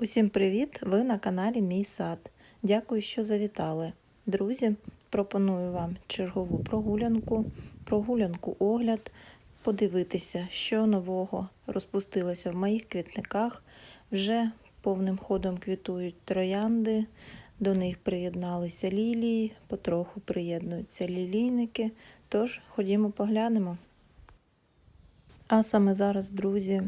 Усім привіт! Ви на каналі Мій сад. Дякую, що завітали. Друзі, пропоную вам чергову прогулянку, прогулянку огляд, подивитися, що нового розпустилося в моїх квітниках. Вже повним ходом квітують троянди, до них приєдналися лілії, потроху приєднуються лілійники. Тож ходімо поглянемо. А саме зараз, друзі,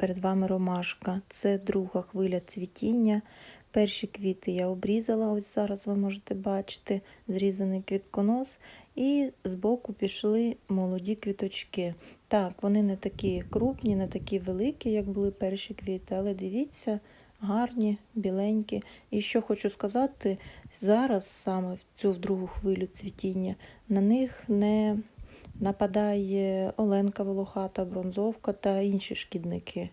Перед вами ромашка. Це друга хвиля цвітіння. Перші квіти я обрізала, ось зараз ви можете бачити, зрізаний квітконос. І збоку пішли молоді квіточки. Так, вони не такі крупні, не такі великі, як були перші квіти, але дивіться, гарні, біленькі. І що хочу сказати, зараз саме в цю в другу хвилю цвітіння на них не нападає оленка волохата, бронзовка та інші шкідники.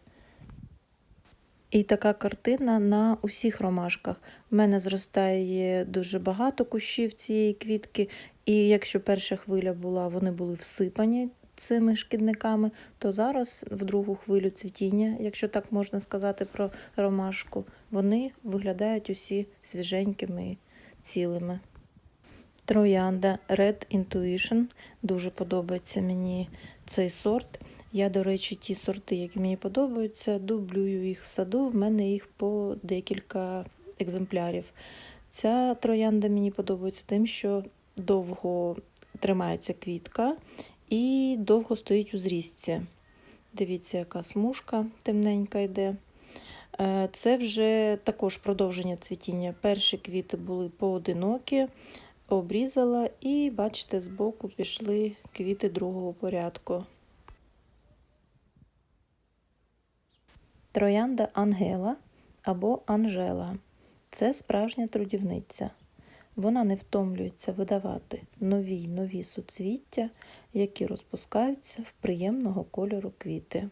І така картина на усіх ромашках. У мене зростає дуже багато кущів цієї квітки, і якщо перша хвиля була, вони були всипані цими шкідниками, то зараз, в другу хвилю цвітіння, якщо так можна сказати про ромашку, вони виглядають усі свіженькими і цілими. Троянда Red Intuition. Дуже подобається мені цей сорт. Я, до речі, ті сорти, які мені подобаються, дублюю їх в саду. В мене їх по декілька екземплярів. Ця троянда мені подобається тим, що довго тримається квітка і довго стоїть у зрізці. Дивіться, яка смужка темненька йде. Е, це вже також продовження цвітіння. Перші квіти були поодинокі, обрізала і, бачите, збоку пішли квіти другого порядку. Троянда Ангела або Анжела це справжня трудівниця. Вона не втомлюється видавати нові й нові суцвіття, які розпускаються в приємного кольору квіти.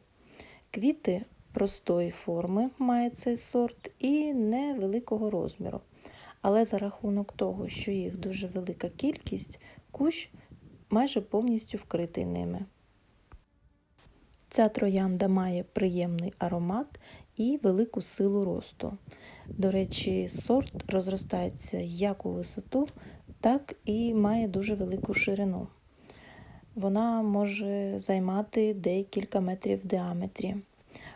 Квіти простої форми має цей сорт і невеликого розміру. Але за рахунок того, що їх дуже велика кількість, кущ майже повністю вкритий ними. Ця троянда має приємний аромат і велику силу росту. До речі, сорт розростається як у висоту, так і має дуже велику ширину. Вона може займати декілька метрів в діаметрі.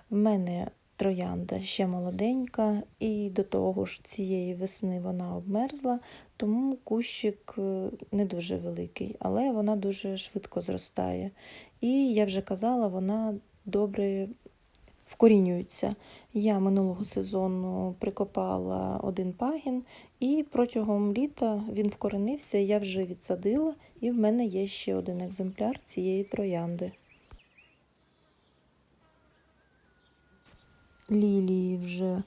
В мене троянда ще молоденька, і до того ж цієї весни вона обмерзла, тому кущик е, не дуже великий, але вона дуже швидко зростає. І я вже казала, вона добре вкорінюється. Я минулого сезону прикопала один пагін, і протягом літа він вкоренився, я вже відсадила, і в мене є ще один екземпляр цієї троянди. Лілії вже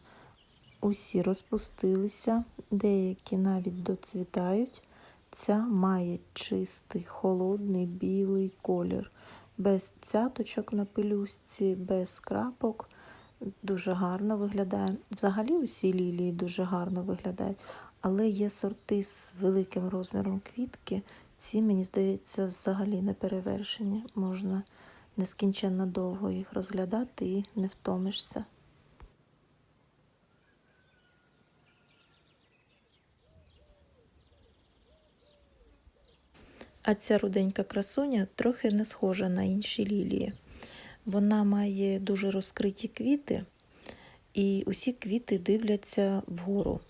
усі розпустилися, деякі навіть доцвітають. Ця має чистий, холодний білий колір, без цяточок на пелюстці, без крапок. Дуже гарно виглядає. Взагалі усі лілії дуже гарно виглядають, але є сорти з великим розміром квітки. Ці, мені здається, взагалі не перевершені. Можна нескінченно довго їх розглядати і не втомишся. А ця руденька красуня трохи не схожа на інші лілії. Вона має дуже розкриті квіти, і усі квіти дивляться вгору.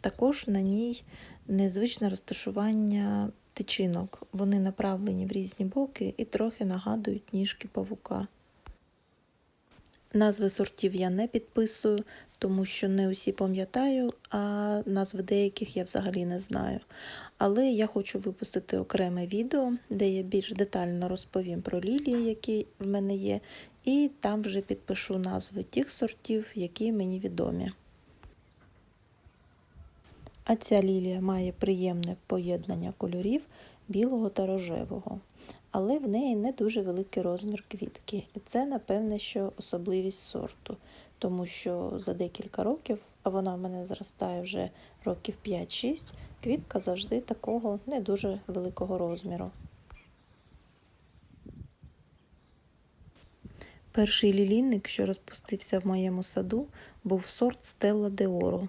Також на ній незвичне розташування тичинок. Вони направлені в різні боки і трохи нагадують ніжки павука. Назви сортів я не підписую, тому що не усі пам'ятаю, а назви деяких я взагалі не знаю. Але я хочу випустити окреме відео, де я більш детально розповім про лілії, які в мене є, і там вже підпишу назви тих сортів, які мені відомі. А ця лілія має приємне поєднання кольорів білого та рожевого але в неї не дуже великий розмір квітки. І це, напевне, що особливість сорту, тому що за декілька років, а вона в мене зростає вже років 5-6, квітка завжди такого не дуже великого розміру. Перший лілійник, що розпустився в моєму саду, був сорт Стелла де Оро.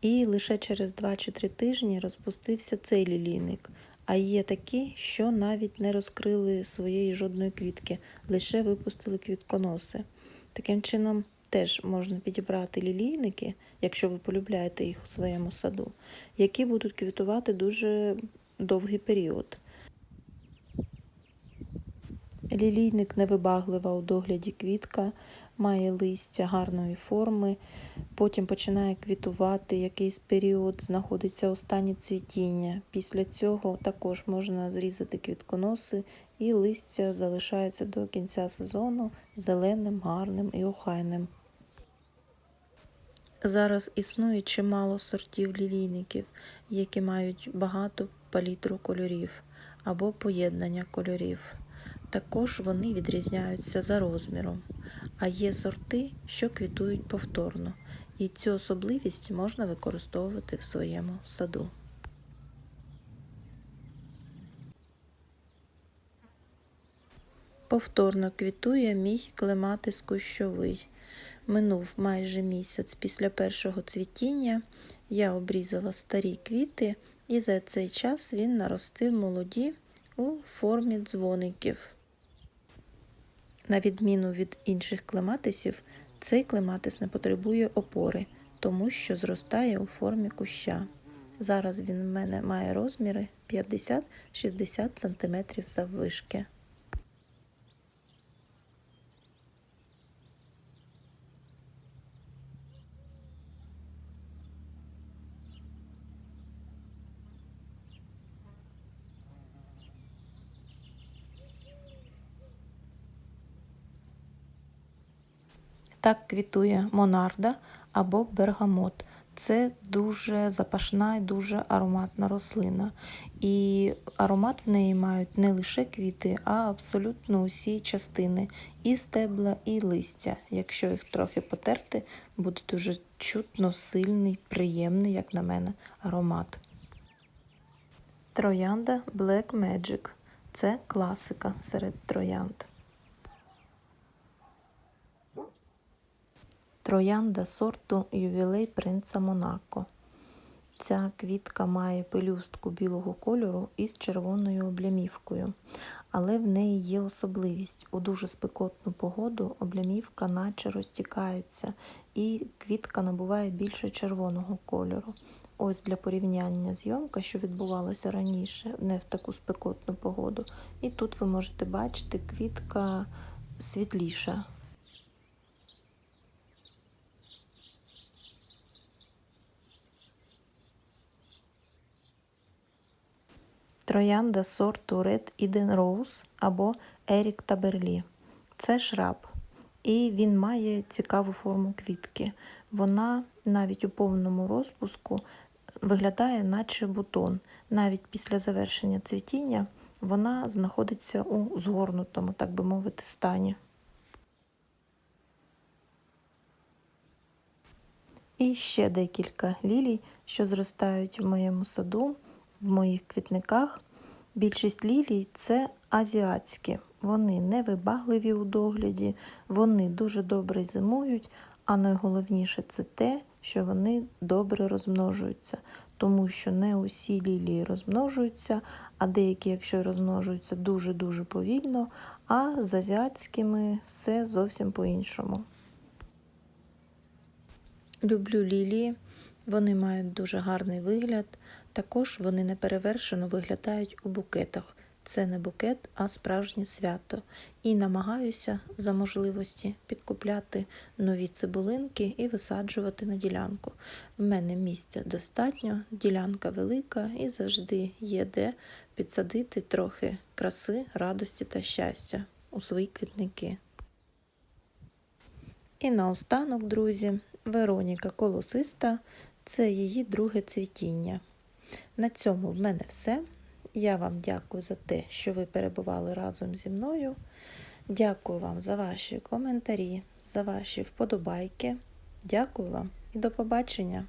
І лише через 2 чи 3 тижні розпустився цей лілійник. А є такі, що навіть не розкрили своєї жодної квітки, лише випустили квітконоси. Таким чином, теж можна підібрати лілійники, якщо ви полюбляєте їх у своєму саду, які будуть квітувати дуже довгий період. Лілійник невибаглива у догляді квітка, має листя гарної форми, потім починає квітувати якийсь період, знаходиться у стані цвітіння. Після цього також можна зрізати квітконоси, і листя залишається до кінця сезону зеленим, гарним і охайним. Зараз існує чимало сортів лілійників, які мають багато палітру кольорів або поєднання кольорів. Також вони відрізняються за розміром, а є сорти, що квітують повторно, і цю особливість можна використовувати в своєму саду. Повторно квітує мій клематис кущовий. Минув майже місяць після першого цвітіння. Я обрізала старі квіти, і за цей час він наростив молоді у формі дзвоників. На відміну від інших клематисів, цей клематис не потребує опори, тому що зростає у формі куща. Зараз він в мене має розміри 50-60 см заввишки. Так квітує монарда або бергамот. Це дуже запашна і дуже ароматна рослина. І аромат в неї мають не лише квіти, а абсолютно усі частини і стебла, і листя. Якщо їх трохи потерти, буде дуже чутно сильний, приємний, як на мене, аромат. Троянда Black Magic це класика серед троянд. Троянда сорту ювілей принца Монако. Ця квітка має пелюстку білого кольору із червоною облямівкою, але в неї є особливість. У дуже спекотну погоду облямівка наче розтікається, і квітка набуває більше червоного кольору. Ось для порівняння зйомка, що відбувалася раніше, не в таку спекотну погоду. І тут ви можете бачити, квітка світліша. Троянда сорту Red Eden Rose або Ерік Таберлі. Це шраб, і він має цікаву форму квітки. Вона навіть у повному розпуску виглядає, наче бутон. Навіть після завершення цвітіння вона знаходиться у згорнутому, так би мовити, стані. І ще декілька лілій, що зростають в моєму саду в моїх квітниках. Більшість лілій це азіатські. Вони невибагливі у догляді, вони дуже добре зимують, а найголовніше це те, що вони добре розмножуються, тому що не усі лілії розмножуються, а деякі, якщо розмножуються дуже-дуже повільно, а з азіатськими все зовсім по-іншому. Люблю лілії, вони мають дуже гарний вигляд. Також вони неперевершено виглядають у букетах. Це не букет, а справжнє свято. І намагаюся за можливості підкупляти нові цибулинки і висаджувати на ділянку. В мене місця достатньо, ділянка велика і завжди є де підсадити трохи краси, радості та щастя у свої квітники. І наостанок, друзі, Вероніка Колосиста це її друге цвітіння. На цьому в мене все. Я вам дякую за те, що ви перебували разом зі мною. Дякую вам за ваші коментарі, за ваші вподобайки. Дякую вам і до побачення!